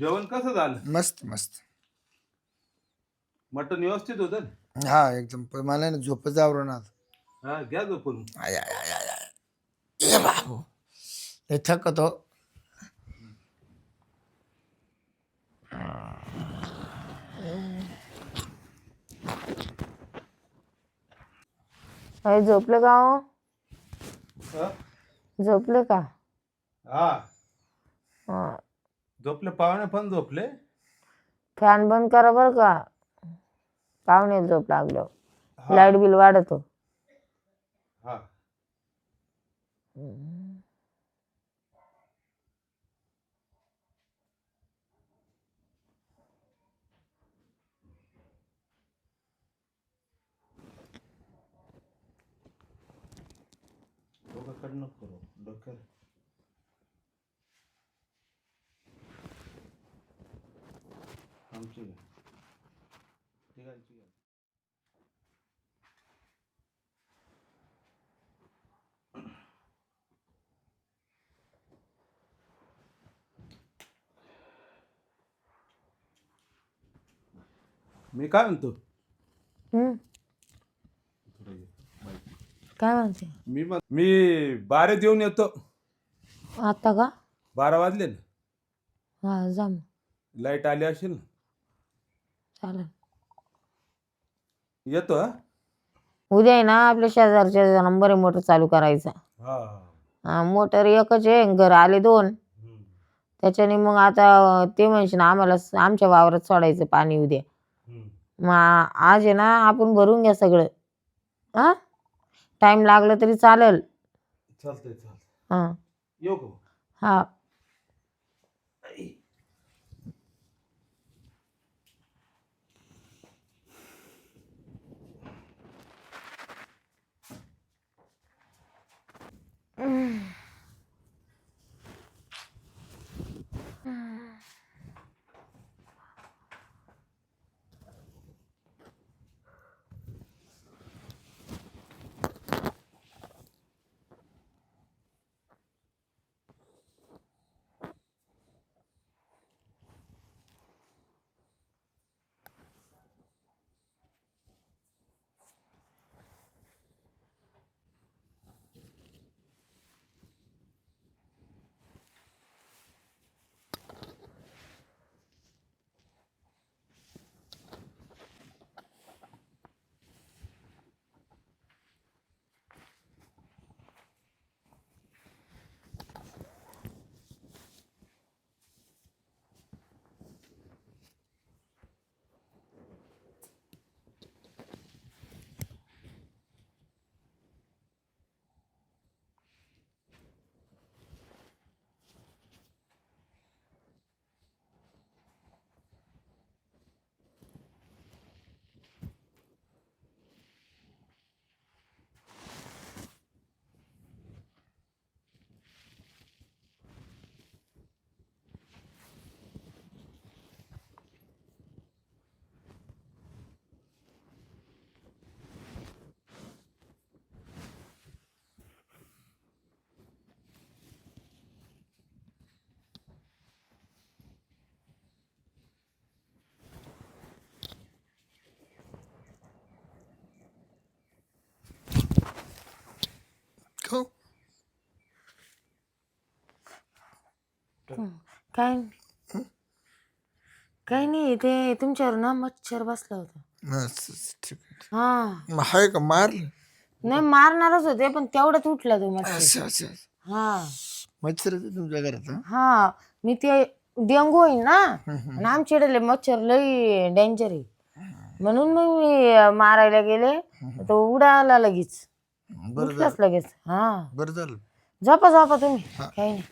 जेवण कसं झालं? मस्त मस्त. मटण व्यवस्थित होतं ना? हा एकदम. पण मला ना झोपच आवरणार हा घ्या झोपून. आय आय आय आय आय. ए बाबू लय थकतो अरे झोपलं का हो? हा? झोपलं का? हा. हा. झोपले पाहुणे पण झोपले. फॅन बंद करा बरं का. पाहुणे झोप लागलं हा. लाइट बिल वाढतो. हा. करू. डोक्याला आमची घ्या ठीक आहे ठीक आहे मी काय म्हणतो हम्म, थोडं. काय म्हणते मी म्हण मी बारेत येऊन येतो आता का बारा वाजले ना हा जा मग लाइट आली असेल ना येतो हा? उद्या आहे ना आपल्या शेजारच्या नंबर आहे मोटर चालू करायचा. हा. हा मोटर एकच आहे घर आले दोन. हम्म. त्याच्याने मग आता ते म्हणशील आम्हाला स- आमच्या वावरात सोडायचं पाणी उद्या. हम्म. मग आ- आज आहे ना आपण भरून घ्या सगळं. हा? टाइम लागला तरी चालेल. चालतंय चालतंय. हा. येऊ का मग? हा हो. काय? काही नाही ते तुमच्यावर ना मच्छर बसला होता. ठीक आहे. हा. मग हाय का मारलं? नाही मारणारच होते पण तेवढंच उठला तो मच्छर. अच्छा अच्छा हा. मच्छर तुमच्या घरात हा? हा. मी ते डेंगू होईल ना आणि आमच्याकडे लय मच्छर लई डेंजर आहे. म्हणून मग मी अं, मारायला गेले तो उडाला लगेच. बरं झालं. उठलाच लगेच हा. बरं झालं. झोपा झोपा तुम्ही. काही नाही.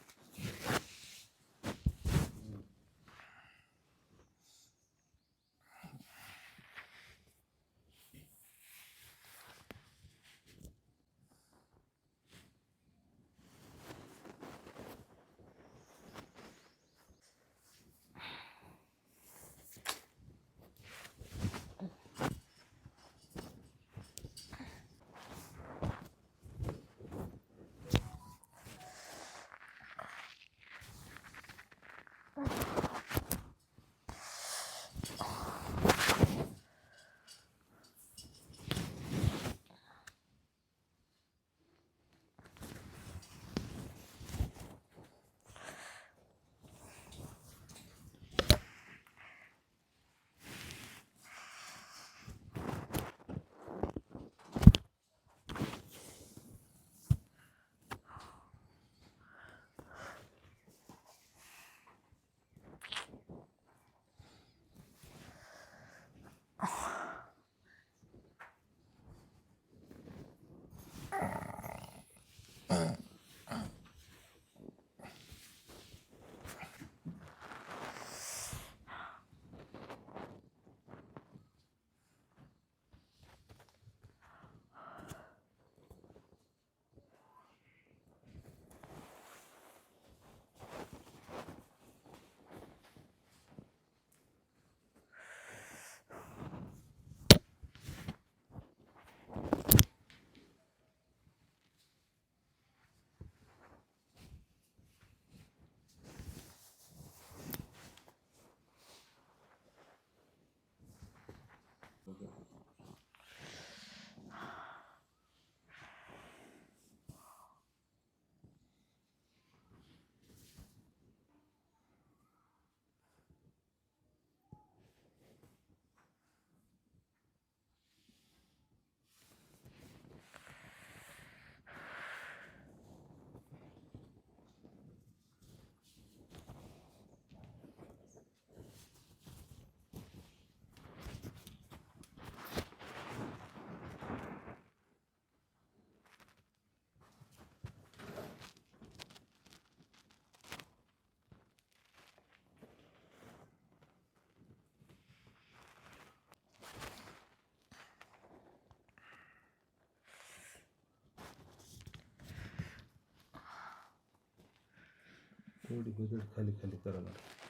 एवढी गोदड खाली खाली करायला राहतो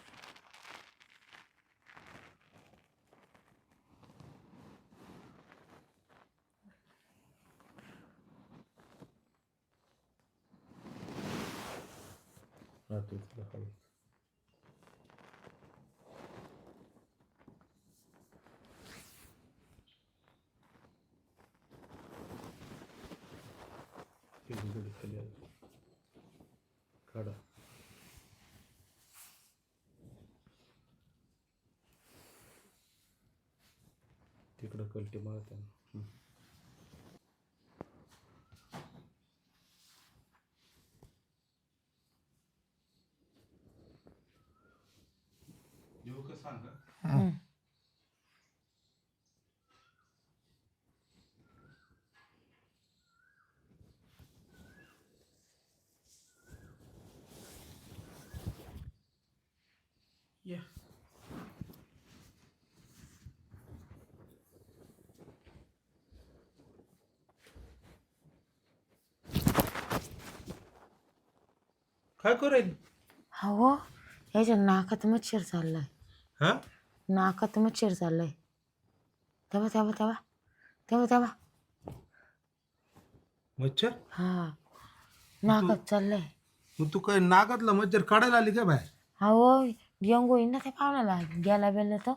रात्रीतलं हळू ती गोदड खाली आली काढा तिकडं कलटी मारत काय करेल हो याच्या नाकात मच्छर चाललाय. हा? नाकात मच्छर चाललाय. तेव्हा तेव्हा तेव्हा तेव्हा तेव्हा. मच्छर? हा नाकात चाललंय. मग तू काय नाकातला मच्छर काढायला आली का बाहेर? डेंगू येईन ना त्या पाहुण्याला. गेला बेला तर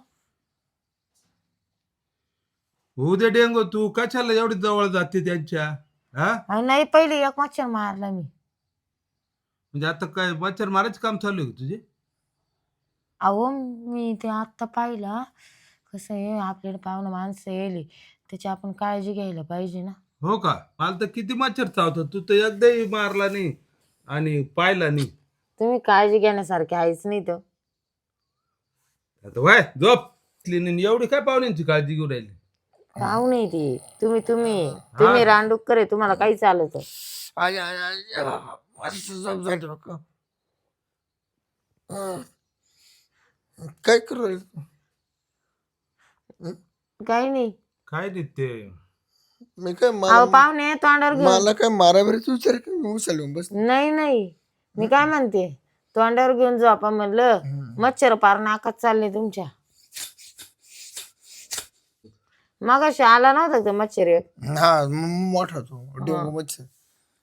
होऊ दे डेंगो तू कशाला एवढी जवळ जाते त्यांच्या? हा? अहो नाही पहिले एक मच्छर मारला मी. म्हणजे आता काय मच्छर मारायचं काम चालू आहे का तुझे? अहो मी ते आत्ता पाहिलं. कसं आहे आपल्याकडे पाहुणं माणसं येईल त्याची आपण काळजी घ्यायला पाहिजे ना. हो का? मला तर किती मच्छर चावतात. तू तर एकदाही मारला नाही आणि पाहिला नाही. तुम्ही काळजी घेण्यासारखे आहेच नाही तर. आता वय झोप. क्लिनिंग एवढी काय पाहुण्यांची काळजी घेऊन राहिली? पाहुणे ती. तुम्ही तुम्ही. तुम्ही रांडूक करे तुम्हाला काही चालत आय आय आय मस्त झोप झाली बघ हं. काय करू राहिली तू? काही नाही. काय नाही ते. मी काय अहो मला पाहुणे तोंडावर घेऊन. मला काय मारामारीचा विचार की? मी उचलून बस नाही नाही. मी काय म्हणते? तोंडावर घेऊन जाऊ आपण म्हणलं. मच्छर पार नाकात चालले तुमच्या. मग आला नव्हता का ते मच्छर एक? हा म- मोठा तो. डेंगू मच्छर.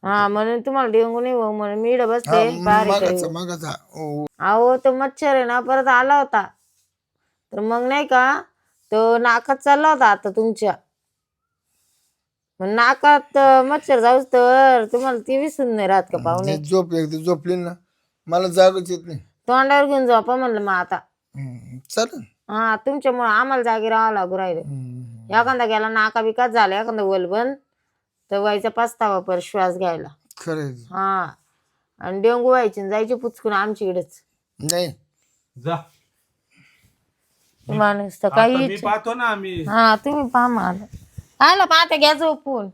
हा म्हणून तुम्हाला डेंगू नाही भाऊ म्हणून मी इकडं बसते. हा, बारीक मागाचा आहे. मागाचा ओ, अहो तो मच्छर आहे ना परत आला होता. तर मग नाही का तो नाकात चालला होता आता तुमच्या. मग नाकात अं, मच्छर जाऊच तर तुम्हाला ती विसरून नाही राहत का पाहुणे? झोप एकदा झोपली ना मला जागच येत नाही. तोंडावर घेऊन जाऊ म्हणलं मग आता. हं, चालेल. हा तुमच्यामुळे आम्हाला जागी राहावं लागू राहिलं. हं. एखादा गेला नाका बिकाच झाला एखादा वलबन तर व्हायचा पस्तावा पर श्वास घ्यायला. खरं. हा. आणि डेंगू व्हायची आणि जायची पुचकून आमच्या इकडेच नाही. जा. माणूस तर आता काही पाहतो ना आम्ही. हा तुम्ही पहा मला. आला पाहते घ्या झोपून.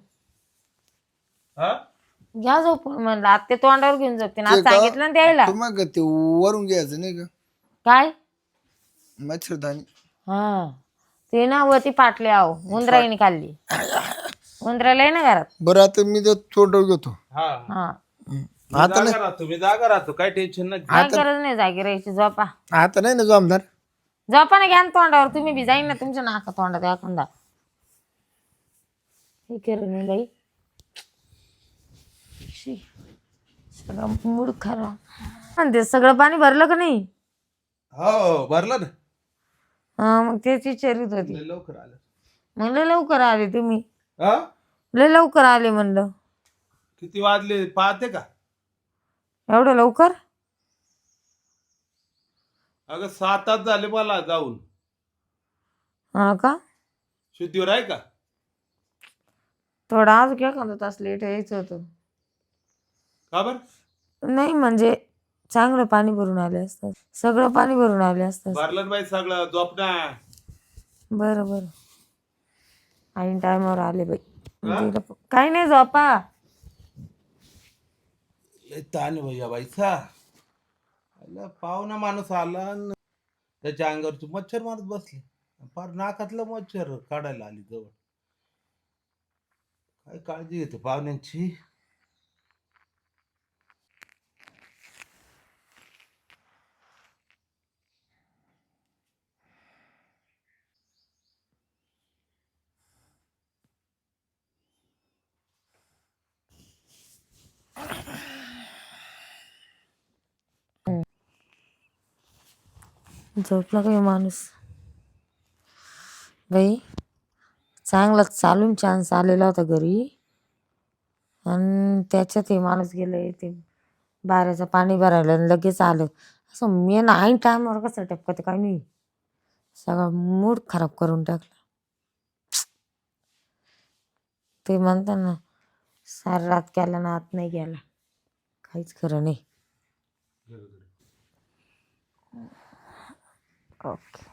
हा? घ्या झोपून म्हणलं. आता ते तोंडावर घेऊन झोपते ना. आज ते का? सांगितलं ना द्यायला तू मग ते वरून घ्यायचं नाही का काय? मच्छरदाणी हा. ते ना वती फाटले आहो. उंदराईने खाल्ली. उंदराला आहे ना घरात. बरं आता मी ते तोंडावर घेतो हा. हा. हं. जागा राहतो मी जागा राहतो काय टेन्शन नाही. काय गरज नाही जागी राहायची झोपा. आता नाही ना जमदार झोपा ना घ्या ना तोंडावर. तुम्ही बी जाईन ना तुमच्या नाका तोंडात एखादा. हे केलं नाही बाई. शी. सगळं मूड खराब. म्हणते सगळं पाणी भरलं का नाही? हो भरलं ना. हा मग तेच विचारित होती. लय लवकर आलं. म्हणलं लवकर आले तुम्ही. हा? लय लवकर आले म्हणलं. किती वाजले? पाहते का? एवढं लवकर? अगं सात तास झाले मला जाऊन. हा का? शुद्धीवर आहे का? थोडा आज घ्या का तास लेट यायचं होतं. का बरं? नाही म्हणजे चांगलं पाणी भरून आले असतात. सगळं पाणी भरून आले असतात. भरलं बाई सगळं झोप ना. बरं बरं. आईन टायमावर आले बाई. दिलं प- काही नाही झोपा. लय ताण आहे भैया बाईचा. आला पाहुणा माणूस आला न त्याच्या अंगावरची मच्छर मारत बसले. फार नाकातलं मच्छर काढायला आली जवळ. काय काळजी घेते पाहुण्यांची? झोपला काही माणूस? बाई चांगला चालून चान्स आलेला होता घरी. आणि त्याच्यात हे माणूस गेलं ते बाऱ्याचं पाणी भरायला आणि लगेच आलं. असं मेन ऐन टायमावर कसं टपकत काय नाही सगळा मूड खराब करून टाकला. ते म्हणतात ना सारा रात केला ना आत नाही गेला. काहीच खरं नाही. och